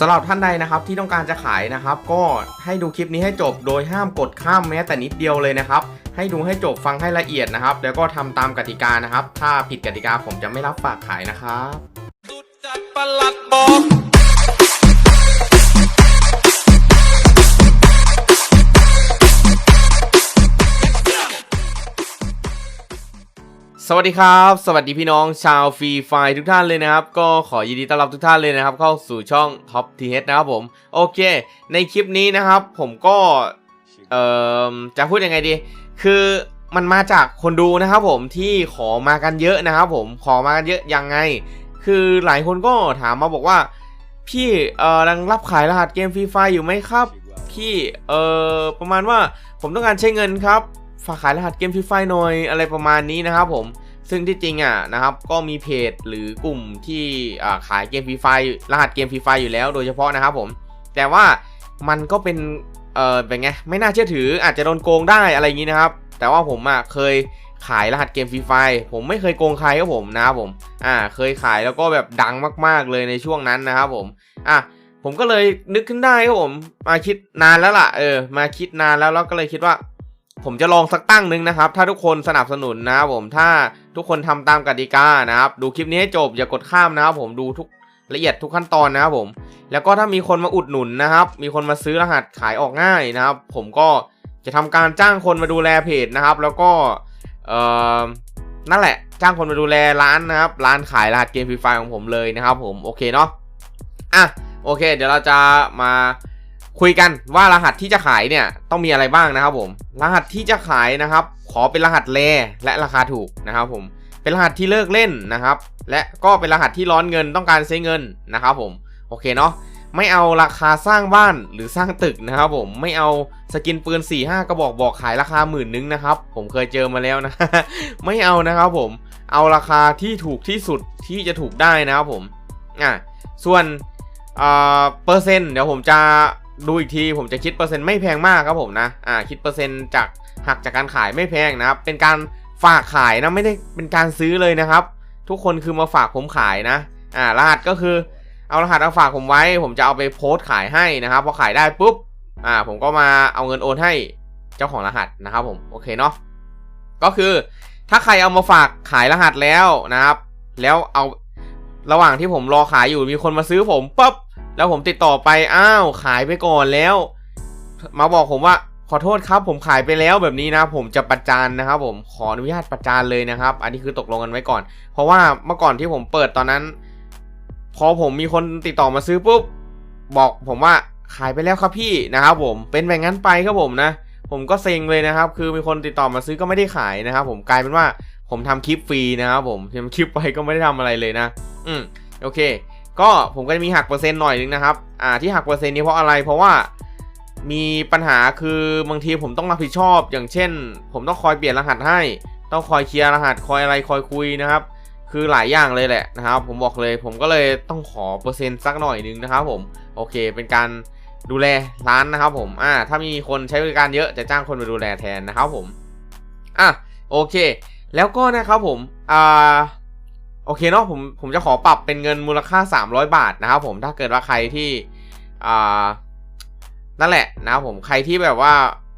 สำหรับท่านใดนะครับที่ต้องการจะขายนะครับ ก็ให้ดูคลิปนี้ให้จบโดยห้ามกดข้ามแม้แต่นิดเดียวเลยนะครับ ให้ดูให้จบฟังให้ละเอียดนะครับ แล้วก็ทำตามกติกานะครับ ถ้าผิดกติกาผมจะไม่รับฝากขายนะครับ สวัสดีครับ สวัสดีพี่น้องชาวฟรีไฟทุกท่านเลยนะครับ ก็ขอยินดีต้อนรับทุกท่านเลยนะครับ เข้าสู่ช่อง Top t h นะครับผม โอเค ในคลิปนี้นะครับ ผมก็เอ่อจะพูดยังไงดี คือมันมาจากคนดูนะครับผมที่ขอมากันเยอะนะครับผมขอมากันเยอะยังไง คือหลายคนก็ถามมาบอกว่า พี่เอ่อรังรับขายรหัสเกมฟรีไฟอยู่ไหมครับ พี่เอ่อประมาณว่าผมต้องการใช้เงินครับ ฝากขายรหัสเกมฟรีไฟหน่อยอะไรประมาณนี้นะครับผมซึ่งที่จริงอะนะครับก็มีเพจหรือกลุ่มที่ขายเกมฟรีไฟรหัสเกมฟรีไฟอยู่แล้วโดยเฉพาะนะครับผม แต่ว่ามันก็เป็นเออเป็นไงไม่น่าเชื่อถืออาจจะโดนโกงได้อะไรอย่างนี้นะครับ แต่ว่าผมอะเคยขายรหัสเกมฟรีไฟผมไม่เคยโกงใครครับผมนะครับผมอ่าเคยขายแล้วก็แบบดังมากๆเลยในช่วงนั้นนะครับผมอะผมก็เลยนึกขึ้นได้ครับผมมาคิดนานแล้วล่ะเออมาคิดนานแล้วแล้วก็เลยคิดว่า ผมจะลองสักตั้งหนึ่งนะครับ ถ้าทุกคนสนับสนุนนะครับผมถ้าทุกคนทำตามกติกานะครับ ดูคลิปนี้ให้จบอย่ากดข้ามนะครับผมดูทุกละเอียดทุกขั้นตอนนะครับผม แล้วก็ถ้ามีคนมาอุดหนุนนะครับ มีคนมาซื้อรหัสขายออกง่ายนะครับ ผมก็จะทำการจ้างคนมาดูแลเพจนะครับ แล้วก็เอ่อนั่นแหละ จ้างคนมาดูแลร้านนะครับ ร้านขายรหัสเกมฟรีไฟของผมเลยนะครับ ผมโอเคเนาะอะโอเค เดี๋ยวเราจะมา คุยกันว่ารหัสที่จะขายเนี่ยต้องมีอะไรบ้างนะครับผม รหัสที่จะขายนะครับ ขอเป็นรหัสแรและราคาถูกนะครับผมเป็นรหัสที่เลิกเล่นนะครับ และก็เป็นรหัสที่ร้อนเงินต้องการใช้เงินนะครับผมโอเคเนาะไม่เอาราคาสร้างบ้านหรือสร้างตึกนะครับผมไม่เอาสกินปืน4ี่ห้ากระบอกบอกขายราคาหมื่นนึงนะครับผมเคยเจอมาแล้วนะ ไม่เอานะครับผมเอาราคาที่ถูกที่สุดที่จะถูกได้นะครับผมอะส่วนเอ่อเปอร์เซ็นต์เดี๋ยวผมจะ ดูอีกทีผมจะคิดเปอร์เซ็นต์ไม่แพงมากครับผมนะอ่าคิดเปอร์เซ็นต์จากหักจากการขายไม่แพงนะครับเป็นการฝากขายนะไม่ได้เป็นการซื้อเลยนะครับ ทุกคนคือมาฝากผมขายนะอ่ารหัสก็คือเอารหัสมาฝากผมไว้ ผมจะเอาไปโพสต์ขายให้นะครับพอขายได้ปุ๊บอ่าผมก็มาเอาเงินโอนให้เจ้าของรหัสนะครับผมโอเคเนาะก็คือถ้าใครเอามาฝากขายรหัสแล้วนะครับ แล้วเอาระหว่างที่ผมรอขายอยู่มีคนมาซื้อผมปุ๊บ แล้วผมติดต่อไปอ้าวขายไปก่อนแล้ว มาบอกผมว่าขอโทษครับ ผมขายไปแล้วแบบนี้นะ ผมจะประจานนะครับ ผมขออนุญาตประจานเลยนะครับ อันนี้คือตกลงกันไว้ก่อน เพราะว่าเมื่อก่อนที่ผมเปิดตอนนั้น พอผมมีคนติดต่อมาซื้อปุ๊บบอกผมว่าขายไปแล้วครับพี่นะครับผมเป็นแบบนั้นไปครับผมนะผมก็เซ็งเลยนะครับ คือมีคนติดต่อมาซื้อก็ไม่ได้ขายนะครับ ผมกลายเป็นว่าผมทำคลิปฟรีนะครับผมทำคลิปไปก็ไม่ได้ทำอะไรเลยนะ อืมโอเค ก็ผมก็จะมีหักเปอร์เซ็นต์หน่อยนึงนะครับ อ่าที่หักเปอร์เซ็นต์นี้เพราะอะไร เพราะว่ามีปัญหาคือบางทีผมต้องรับผิดชอบ อย่างเช่น ผมต้องคอยเปลี่ยนรหัสให้ ต้องคอยเคลียร์รหัสคอยอะไรคอยคุยนะครับ คือหลายอย่างเลยแหละนะครับ ผมบอกเลยผมก็เลยต้องขอเปอร์เซ็นต์สักหน่อยนึงนะครับ ผมโอเค เป็นการดูแลร้านนะครับ ผมอ่าถ้ามีคนใช้บริการเยอะจะจ้างคนมาดูแลแทนนะครับผมอะโอเค แล้วก็นะครับผมอ่า โอเคเนาะผมผมจะขอปรับเป็นเงินมูลค่า 300 บาทนะครับผมถ้าเกิดว่าใครที่อ่านั่นแหละนะครับผมใครที่แบบว่า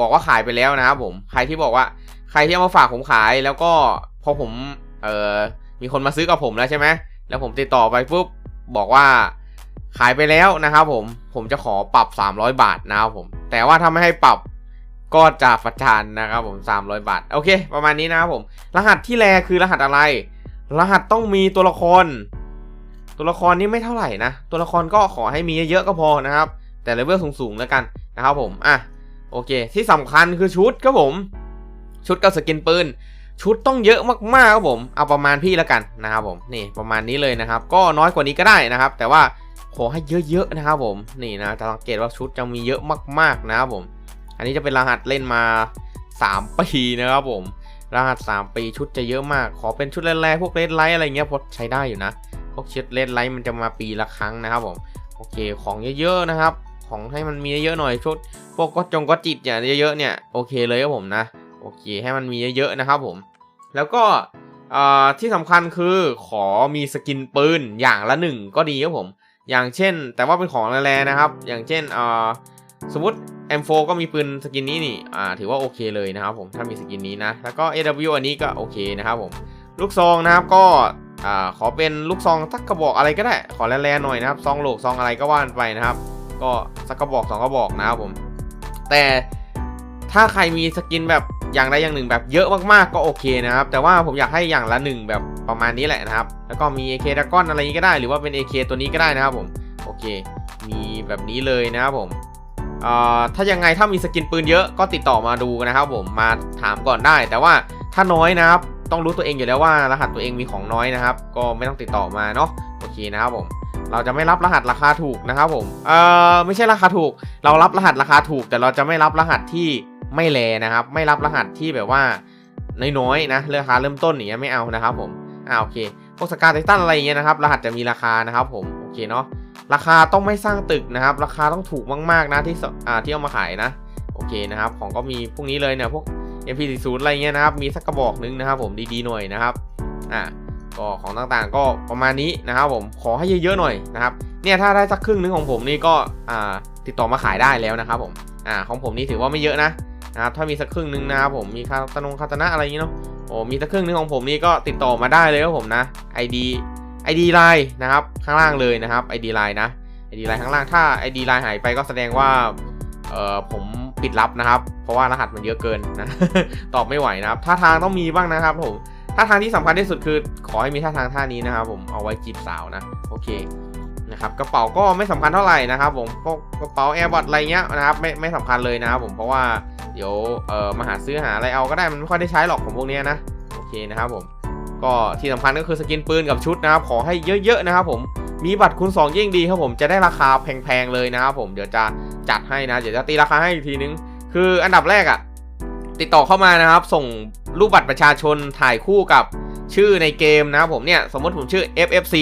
บอกว่าขายไปแล้วนะครับผมใครที่บอกว่าใครที่เอามาฝากผมขายแล้วก็พอผมเอ่อมีคนมาซื้อกับผมแล้วใช่ไหมแล้วผมติดต่อไปปุ๊บบอกว่าขายไปแล้วนะครับผมผมจะขอปรับ 300 บาทนะครับผม แต่ว่าถ้าไม่ให้ปรับก็จะประจานนะครับผม 300 บาท โอเค ประมาณนี้นะครับผม รหัสที่แรคือรหัสอะไร รหัสต้องมีตัวละคร ตัวละครนี่ไม่เท่าไหร่นะ ตัวละครก็ขอให้มีเยอะๆก็พอนะครับ แต่เลเวลสูงๆแล้วกันนะครับผม อะ โอเค ที่สำคัญคือชุดครับผม ชุดกับสกินปืน ชุดต้องเยอะมากๆครับผม เอาประมาณพี่แล้วกันนะครับผม นี่ประมาณนี้เลยนะครับ ก็น้อยกว่านี้ก็ได้นะครับ แต่ว่าขอให้เยอะๆนะครับผม นี่นะจะสังเกตว่าชุดจะมีเยอะมากๆนะครับผม อันนี้จะเป็นรหัสเล่นมา3ปีนะครับผม รหัส 3 ปีชุดจะเยอะมาก ขอเป็นชุดแรกๆพวกเลดไลท์อะไรเงี้ยพอใช้ได้อยู่นะ พวกชุดเลดไลท์มันจะมาปีละครั้งนะครับผมโอเคของเยอะๆนะครับ ของให้มันมีเยอะๆหน่อยชุดพวกก็จงก็จิตเนี่ยเยอะๆเนี่ยโอเคเลยครับผมนะโอเคให้มันมีเยอะๆนะครับผม แล้วก็ที่สำคัญคือขอมีสกินปืนอย่างละหนึ่งก็ดีครับผม อย่างเช่น แต่ว่าเป็นของแร่ๆนะครับ อย่างเช่นสมมติ M4 ก็มีปืนสกินนี้นี่อ่าถือว่าโอเคเลยนะครับผมถ้ามีสกินนี้นะ แล้วก็ AW อันนี้ก็โอเคนะครับผมลูกซองนะครับก็อ่าขอเป็นลูกซองสักกระบอกอะไรก็ได้ ขอแร่ๆหน่อยนะครับซองโหลกซองอะไรก็ว่านไปนะครับ ก็สักกระบอกสองกระบอกนะครับผม แต่ถ้าใครมีสกินแบบอย่างใดอย่างหนึ่งแบบเยอะมากๆก็โอเคนะครับ แต่ว่าผมอยากให้อย่างละหนึ่งแบบประมาณนี้แหละนะครับ แล้วก็มี AK ดาก้อนอะไรนี้ก็ได้ หรือว่าเป็น AK ตัวนี้ก็ได้นะครับผมโอเค มีแบบนี้เลยนะครับผม ถ้ายังไงถ้ามีสกินปืนเยอะก็ติดต่อมาดูนะครับผมมาถามก่อนได้ แต่ว่าถ้าน้อยนะครับต้องรู้ตัวเองอยู่แล้วว่ารหัสตัวเองมีของน้อยนะครับ ก็ไม่ต้องติดต่อมาเนาะโอเคนะครับผม เราจะไม่รับรหัสราคาถูกนะครับผมเออไม่ใช่ราคาถูก เรารับรหัสราคาถูก แต่เราจะไม่รับรหัสที่ไม่แลนะครับ ไม่รับรหัสที่แบบว่าน้อยๆนะราคาเริ่มต้นอย่างเงี้ยไม่เอานะครับผมอ่าโอเคพวกสกาไททันอะไรอย่างเงี้ยนะครับรหัสจะมีราคานะครับผมโอเคเนาะ ราคาต้องไม่สร้างตึกนะครับ ราคาต้องถูกมากๆนะที่อ่าที่เอามาขายนะ โอเคนะครับ ของก็มีพวกนี้เลยเนี่ยพวก MP40 อะไรเงี้ยนะครับ มีสักกระบอกนึงนะครับ ผมดีๆหน่อยนะครับอ่าก็ของต่างๆก็ประมาณนี้นะครับผมขอให้เยอะๆหน่อยนะครับเนี่ยถ้าได้สักครึ่งนึงของผมนี่ก็อ่าติดต่อมาขายได้แล้วนะครับผมอ่าของผมนี่ถือว่าไม่เยอะนะนะครับถ้ามีสักครึ่งนึงนะครับผมมีคาตนงคาตนะอะไรอย่างนี้เนาะโอ้มีสักครึ่งนึงของผมนี่ก็ติดต่อมาได้เลยครับผมนะ ID ID ไลน์นะครับข้างล่างเลยนะครับ ID ไลน์นะ ID ไลน์ข้างล่างถ้า ID ไลน์หายไปก็แสดงว่าเอ่อผมปิดลับนะครับ เพราะว่ารหัสมันเยอะเกินนะตอบไม่ไหวนะครับท่าทางต้องมีบ้างนะครับผมท่าทางที่สำคัญที่สุดคือ ขอให้มีท่าทางท่านี้นะครับผมเอาไว้จีบสาวนะโอเคนะครับกระเป๋าก็ไม่สำคัญเท่าไหร่นะครับผมพวกกระเป๋าแอร์บอทอะไรเงี้ยนะครับไม่ไม่สำคัญเลยนะครับผมเพราะว่าเดี๋ยวเอ่อมาหาซื้อหาอะไรเอาก็ได้มันไม่ค่อยได้ใช้หรอกของพวกเนี้ยนะโอเคนะครับผม ก็ที่สำคัญก็คือสกินปืนกับชุดนะครับขอให้เยอะๆนะครับผมมีบัตรคูณ2ยิ่งดีครับผมจะได้ราคาแพงๆเลยนะครับผมเดี๋ยวจะจัดให้นะเดี๋ยวจะตีราคาให้อีกทีนึง คืออันดับแรกอะติดต่อเข้ามานะครับ ส่งรูปบัตรประชาชนถ่ายคู่กับชื่อในเกมนะครับผมเนี่ยสมมติผมชื่อ FFC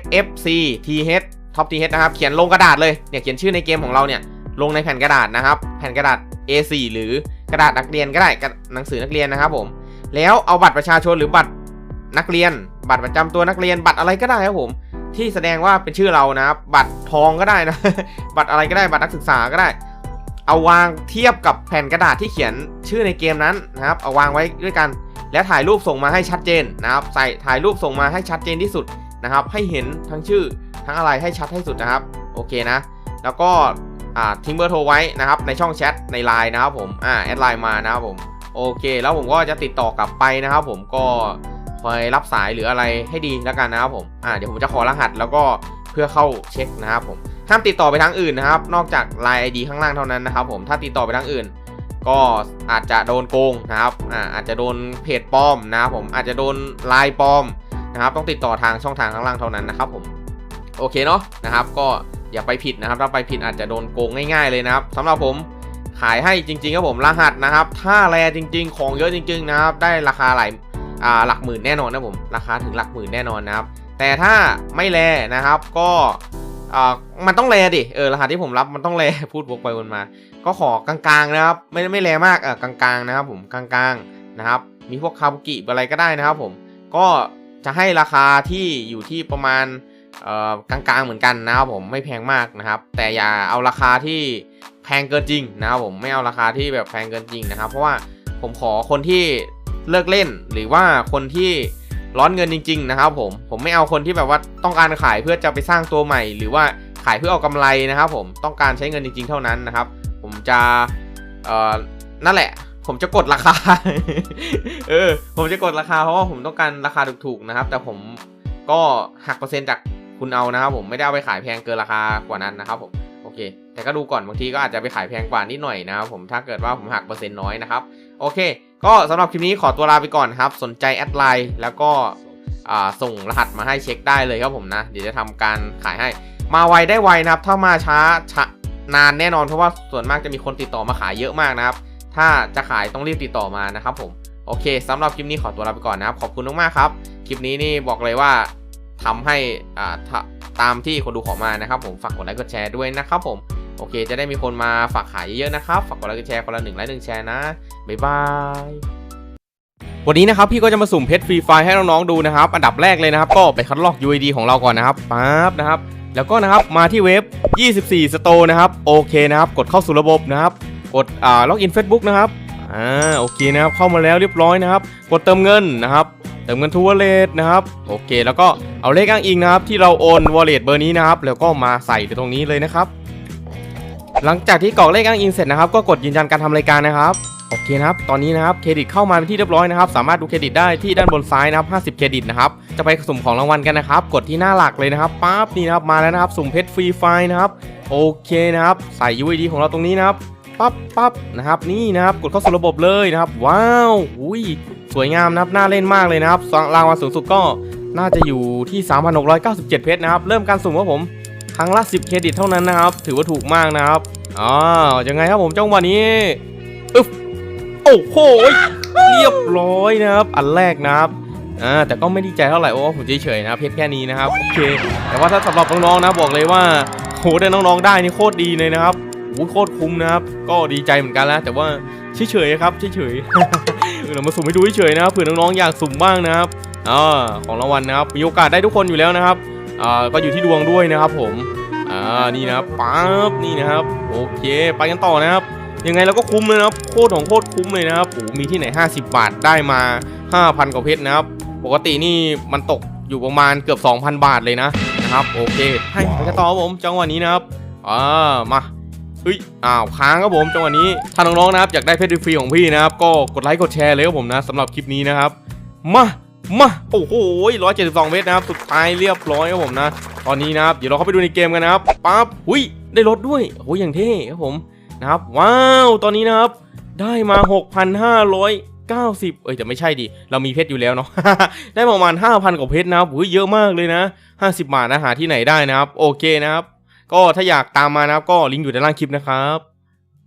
FFC TH Top TH นะครับเขียนลงกระดาษเลยเนี่ยเขียนชื่อในเกมของเราเนี่ยลงในแผ่นกระดาษนะครับ แผ่นกระดาษ A4 หรือกระดาษนักเรียนก็ได้หนังสือนักเรียนนะครับผมแล้วเอาบัตรประชาชนหรือบัตร นักเรียน บัตรประจำตัวนักเรียนบัตรอะไรก็ได้ครับผม ที่แสดงว่าเป็นชื่อเรานะครับบัตรทองก็ได้นะ บัตรอะไรก็ได้บัตรนักศึกษาก็ได้ เอาวางเทียบกับแผ่นกระดาษที่เขียนชื่อในเกมนั้นนะครับ เอาวางไว้ด้วยกัน แล้วถ่ายรูปส่งมาให้ชัดเจนนะครับ ใส่ถ่ายรูปส่งมาให้ชัดเจนที่สุดนะครับ ให้เห็นทั้งชื่อทั้งอะไรให้ชัดให้สุดนะครับ โอเคนะ แล้วก็ทิ้งเบอร์โทรไว้นะครับในช่องแชทในไลน์นะครับผมอ่าแอดไลน์มานะครับผมโอเค แล้วผมก็จะติดต่อกลับไปนะครับผมก็ คอยรับสายหรืออะไรให้ดีแล้วกันนะครับผมอ่าเดี๋ยวผมจะขอรหัสแล้วก็เพื่อเข้าเช็คนะครับผมห้ามติดต่อไปทางอื่นนะครับ นอกจาก Line ID ข้างล่างเท่านั้นนะครับผมถ้าติดต่อไปทางอื่น ก็อาจจะโดนโกงนะครับอ่าอาจจะโดนเพจปลอมนะครับผมอาจจะโดนไลน์ปลอมนะครับต้องติดต่อทางช่องทางข้างล่างเท่านั้นนะครับผมโอเคเนาะนะครับ ก็อย่าไปผิดนะครับ ถ้าไปผิดอาจจะโดนโกงง่าย ๆเลยนะครับสำหรับผมขายให้จริงๆครับผมรหัสนะครับ ถ้าแรจริง ๆ ของเยอะจริง ๆ นะครับ ได้ราคาหลาย หลักหมื่นแน่นอนนะผมราคาถึงหลักหมื่นแน่นอนนะครับ แต่ถ้าไม่แรนะครับก็อ่ามันต้องแรดิเออรหัสที่ผมรับมันต้องแรพูดวกไปวนมา ก็ขอกลางๆนะครับ ไม่ไม่แรงมากเออกลางๆนะครับผมกลางๆนะครับ มีพวกคาบุกิอะไรก็ได้นะครับผมก็จะให้ราคาที่อยู่ที่ประมาณอ่อกลางๆเหมือนกันนะครับผมไม่แพงมากนะครับ แต่อย่าเอาราคาที่แพงเกินจริงนะครับผมไม่เอาราคาที่แบบแพงเกินจริงนะครับ เพราะว่าผมขอคนที่ เลิกเล่นหรือว่าคนที่ร้อนเงินจริง ๆ นะครับผม ผมไม่เอาคนที่แบบว่าต้องการขายเพื่อจะไปสร้างตัวใหม่ หรือว่าขายเพื่อเอากำไรนะครับ ผมต้องการใช้เงินจริง ๆ เท่านั้นนะครับ ผมจะเอ่อนั่นแหละ ผมจะกดราคา เออ ผมจะกดราคาเพราะว่าผมต้องการราคาถูกๆนะครับ แต่ผมก็หักเปอร์เซ็นต์จากคุณเอานะครับ ผมไม่ได้เอาไปขายแพงเกินราคากว่านั้นนะครับ ผมโอเค แต่ก็ดูก่อนบางทีก็อาจจะไปขายแพงกว่านิดหน่อยนะครับ ผมถ้าเกิดว่าผมหักเปอร์เซ็นต์น้อยนะครับ โอเค ก็สำหรับคลิปนี้ขอตัวลาไปก่อนครับ สนใจแอดไลน์แล้วก็ส่งรหัสมาให้เช็คได้เลยครับผมนะ เดี๋ยวจะทำการขายให้ มาไวได้ไวนะครับ ถ้ามาช้าช้านานแน่นอนเพราะว่าส่วนมากจะมีคนติดต่อมาขายเยอะมากนะครับ ถ้าจะขายต้องรีบติดต่อมานะครับผม โอเคสำหรับคลิปนี้ขอตัวลาไปก่อนนะครับ ขอบคุณมากๆครับ คลิปนี้นี่บอกเลยว่าทำให้ตามที่คนดูขอมานะครับ ผมฝากกดไลค์กดแชร์ด้วยนะครับผม โอเค จะได้มีคนมาฝากขายเยอะๆนะครับ ฝากกดไลค์กดแชร์คนละหนึ่งไลค์หนึ่งแชร์นะ บ๊ายบายวันนี้นะครับพี่ก็จะมาสุ่มเพชรฟรีไฟให้น้องๆดูนะครับ อันดับแรกเลยนะครับ ก็ไปคัดลอก UID ของเราก่อนนะครับปั๊บนะครับ แล้วก็นะครับมาที่เว็บ 24 Store นะครับ โอเคนะครับ กดเข้าสู่ระบบนะครับ กดอ่าล็อกอิน Facebook นะครับอ่าโอเคนะครับ เข้ามาแล้วเรียบร้อยนะครับ กดเติมเงินนะครับ เติมเงินทูวอลเล็ตนะครับ โอเค แล้วก็เอาเลขอ้างอิงนะครับ ที่เราโอนวอลเล็ตเบอร์นี้นะครับ แล้วก็มาใส่ตรงนี้เลยนะครับ หลังจากที่กรอกเลขอ้างอิงเสร็จนะครับก็กดยืนยันการทำรายการนะครับโอเคนะครับ ตอนนี้นะครับ เครดิตเข้ามาเป็นที่เรียบร้อยนะครับ สามารถดูเครดิตได้ที่ด้านบนซ้ายนะครับ 50 เครดิตนะครับ จะไปสุ่มของรางวัลกันนะครับ กดที่หน้าหลักเลยนะครับปั๊บนี่นะครับ มาแล้วนะครับ สุ่มเพชรฟรีไฟนะครับ โอเคนะครับ ใส่ UID ของเราตรงนี้นะครับ ปั๊บปั๊บนะครับ นี่นะครับ กดเข้าสู่ระบบเลยนะครับ ว้าว อุ้ย สวยงามนะครับ น่าเล่นมากเลยนะครับ รางวัลสูงสุดก็น่าจะอยู่ที่ 3,697 เพชรนะครับ เริ่มการสุ่มครับผม ครั้งละ10 เครดิตเท่านั้นนะครับ ถือว่าถูกมากนะครับอ๋อยังไงครับผมจังหวะนี้อึ๊บโอ้โหเรียบร้อยนะครับ อันแรกนะครับอ่าแต่ก็ไม่ดีใจเท่าไหร่โอ้ผมเฉยๆนะเพชรแค่นี้นะครับโอเค แต่ว่าถ้าสำหรับน้องๆนะบอกเลยว่าโหได้น้องๆได้นี่โคตรดีเลยนะครับโอ้โหโคตรคุ้มนะครับ ก็ดีใจเหมือนกันแล้วแต่ว่าเฉยๆครับเฉยๆเรามาสุ่มให้ดูเฉยๆนะครับเผื่อน้องๆอยากสุ่มบ้างนะครับอ่าของรางวัลนะครับมีโอกาสได้ทุกคนอยู่แล้วนะครับ อ่าก็อยู่ที่ดวงด้วยนะครับผมอ่านี่นะครับปั๊บนี่นะครับโอเคไปกันต่อนะครับยังไงเราก็คุ้มเลยนะครับโคตรของโคตรคุ้มเลยนะครับโอ้มีที่ไหน 50 บาทได้มา 5,000กว่าเพชรนะครับ ปกตินี่มันตกอยู่ประมาณเกือบ 2,000 บาทเลยนะนะครับโอเคให้ไปกันต่อครับผมจังหวะนี้นะครับอ่ามาเฮ้ยอ้าวค้างครับผมจังหวะนี้ถ้าน้องๆนะครับอยากได้เพชรฟรีของพี่นะครับก็กดไลค์กดแชร์เลยครับผมนะสำหรับคลิปนี้นะครับมา มาโอ้โหร้อยเจ็ดสิบสองเมตรนะครับ สุดท้ายเรียบร้อยครับผมนะ ตอนนี้นะครับ เดี๋ยวเราเข้าไปดูในเกมกันนะครับปั๊บหุยได้รถด้วยโอ้ยอย่างเท่ครับผมนะครับ ว้าว ตอนนี้นะครับ ได้มา 6,590 เอ้ยแต่ไม่ใช่ดิ เรามีเพชรอยู่แล้วเนาะ ได้ประมาณ 5,000 กว่าเพชรนะครับอุ้ยเยอะมากเลยนะ 50 บาทนะหาที่ไหนได้นะครับ โอเคนะครับ ก็ถ้าอยากตามมานะครับ ก็ลิงก์อยู่ด้านล่างคลิปนะครับ